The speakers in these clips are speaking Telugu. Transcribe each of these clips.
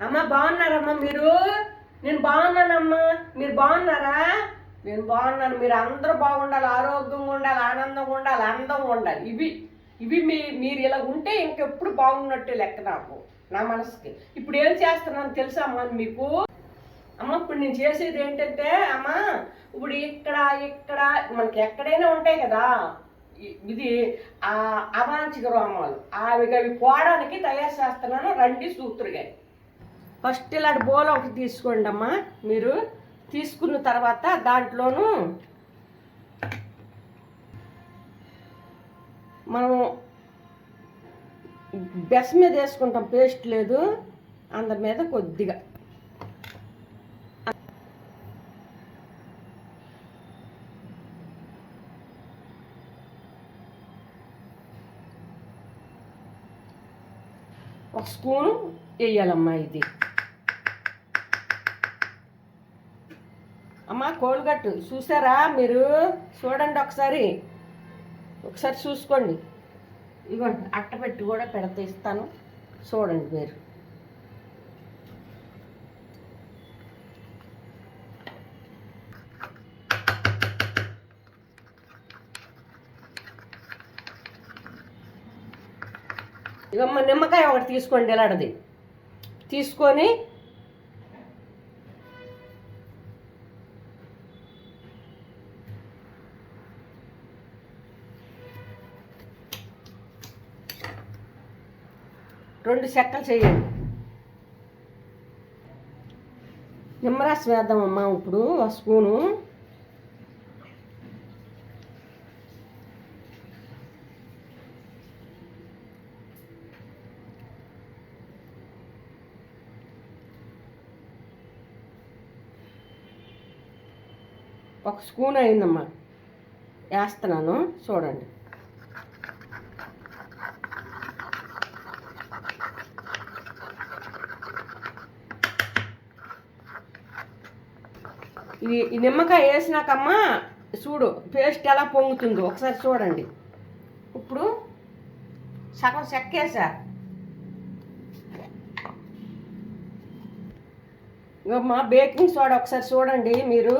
అమ్మ బాగున్నారమ్మా మీరు? నేను బాగున్నానమ్మా. మీరు బాగున్నారా? నేను బాగున్నాను. మీరు అందరూ బాగుండాలి ఆరోగ్యంగా ఉండాలి ఆనందంగా ఉండాలి అందంగా ఉండాలి. ఇవి ఇవి మీ మీరు ఇలా ఉంటే ఇంకెప్పుడు బాగున్నట్టే లెక్క నాకు నా మనసుకి. ఇప్పుడు ఏం చేస్తున్నాను తెలుసా అమ్మా మీకు? అమ్మ ఇప్పుడు నేను చేసేది ఏంటంటే అమ్మ ఇప్పుడు ఇక్కడ ఇక్కడ మనకి ఎక్కడైనా ఉంటాయి కదా ఇది ఆ అవాంఛిక రోమాలు. అవి అవి పోవడానికి తయారు చేస్తున్నాను రండి సూత్రుగా ఫస్ట్ ఇలాంటి బోల ఒకటి తీసుకోండి అమ్మా. మీరు తీసుకున్న తర్వాత దాంట్లోను మనం బెస్ మీద వేసుకుంటాం పేస్ట్ లేదు. అందరి మీద కొద్దిగా. ఒక స్పూను వేయాలమ్మా ఇది. అమ్మ కోల్గట్టు. చూసారా మీరు? చూడండి ఒకసారి. ఒకసారి చూసుకోండి. ఇవ్వండి అట్టపెట్టి కూడా పెడతా ఇస్తాను. చూడండి మీరు. ఇవమ్మ నిమ్మకాయ ఒకటి తీసుకోండి ఇలాంటిది. తీసుకొని రెండు చెక్కలు చేయండి. నిమ్మరసం వేద్దామమ్మా ఇప్పుడు ఒక స్పూను. ఒక స్పూన్ అయిందమ్మా. వేస్తున్నాను చూడండి. ఈ నిమ్మకాయ వేసినాకమ్మా చూడు పేస్ట్ ఎలా పొంగుతుందో. ఒకసారి చూడండి. ఇప్పుడు సగం చెక్కేసా? మా బేకింగ్ సోడా ఒకసారి చూడండి మీరు.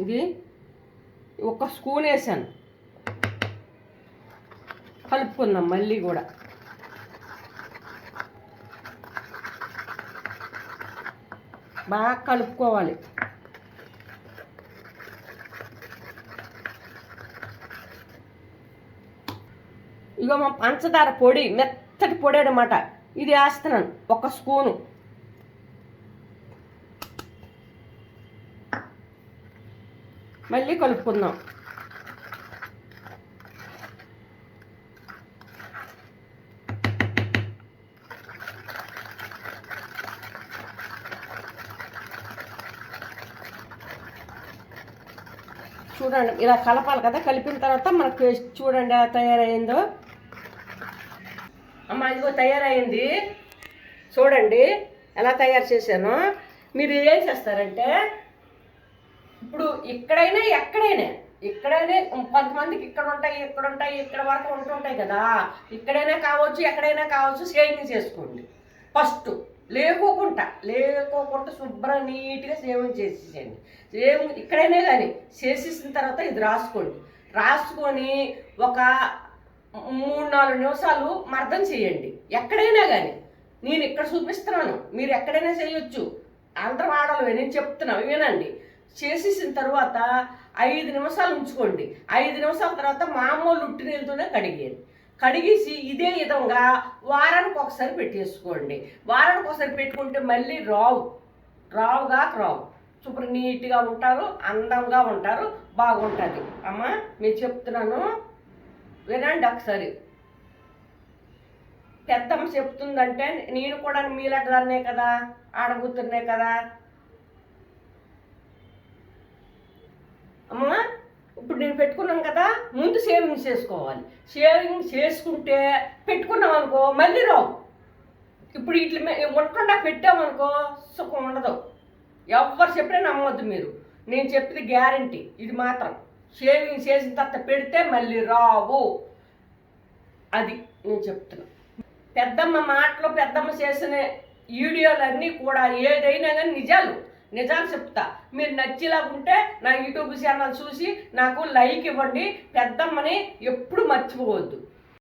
ఇది ఒక స్పూన్ వేసాను. కలుపుకుందాం మళ్ళీ కూడా. బాగా కలుపుకోవాలి. ఇగో మా పంచదార పొడి మెత్తటి పొడి అనమాట ఇది వేస్తున్నాను ఒక స్పూను. మళ్ళీ కలుపుకుందాం. చూడండి ఇలా కలపాలి కదా కలిపిన తర్వాత మనకు చూడండి ఎలా తయారైందో. అమ్మ ఇదిగో తయారైంది. చూడండి ఎలా తయారు చేశాను. మీరు ఏం చేస్తారంటే ఇప్పుడు ఇక్కడైనా ఎక్కడైనా ఇక్కడైనా కొంతమందికి ఇక్కడ ఉంటాయి ఇక్కడ ఉంటాయి ఇక్కడ వరకు ఉంటుంటాయి కదా. ఇక్కడైనా కావచ్చు ఎక్కడైనా కావచ్చు సేవింగ్ చేసుకోండి. ఫస్ట్ లేకోకుండా లేకోకుండా శుభ్రం నీట్గా సేవం చేసేసేయండి. సేవింగ్ ఇక్కడైనా కానీ చేసేసిన తర్వాత ఇది రాసుకోండి. రాసుకొని ఒక మూడు నాలుగు నిమిషాలు మర్దం చేయండి. ఎక్కడైనా కానీ. నేను ఇక్కడ చూపిస్తున్నాను. మీరు ఎక్కడైనా చేయొచ్చు. అందరం నేను చెప్తున్నాను వినండి. చేసేసిన తర్వాత ఐదు నిమిషాలు ఉంచుకోండి. ఐదు నిమిషాల తర్వాత మామూలు ఉట్టి నీళ్ళతోనే కడిగేయండి. కడిగేసి ఇదే విధంగా వారానికి ఒకసారి పెట్టేసుకోండి. వారానికి ఒకసారి పెట్టుకుంటే మళ్ళీ రావు. రావుగా రావు. సూపర్ నీట్గా ఉంటారు అందంగా ఉంటారు బాగుంటుంది. అమ్మ మీరు చెప్తున్నాను వినండి ఒకసారి. పెద్దమ్మ చెప్తుందంటే నేను కూడా మీలాంటిదాన్నే కదా అడుగుతున్నాయి కదా. అమ్మా ఇప్పుడు నేను పెట్టుకున్నాం కదా ముందు సేవింగ్ చేసుకోవాలి. సేవింగ్ చేసుకుంటే పెట్టుకున్నాం అనుకో మళ్ళీ రావు. ఇప్పుడు ఇట్లా ఉండకుండా పెట్టామనుకో సుఖం ఉండదు. ఎవరు చెప్పినా నమ్మొద్దు మీరు. నేను చెప్పేది గ్యారంటీ ఇది మాత్రం. షేవింగ్ చేసిన తర్వాత పెడితే మళ్ళీ రావు. అది నేను చెప్తున్నా. పెద్దమ్మ మాటలో పెద్దమ్మ చేసిన వీడియోలన్నీ కూడా ఏదైనా కానీ నిజాలు. నిజాలు చెప్తా. మీరు నచ్చేలా ఉంటే నా యూట్యూబ్ ఛానల్ చూసి నాకు లైక్ ఇవ్వండి. పెద్దమ్మని ఎప్పుడు మర్చిపోవద్దు.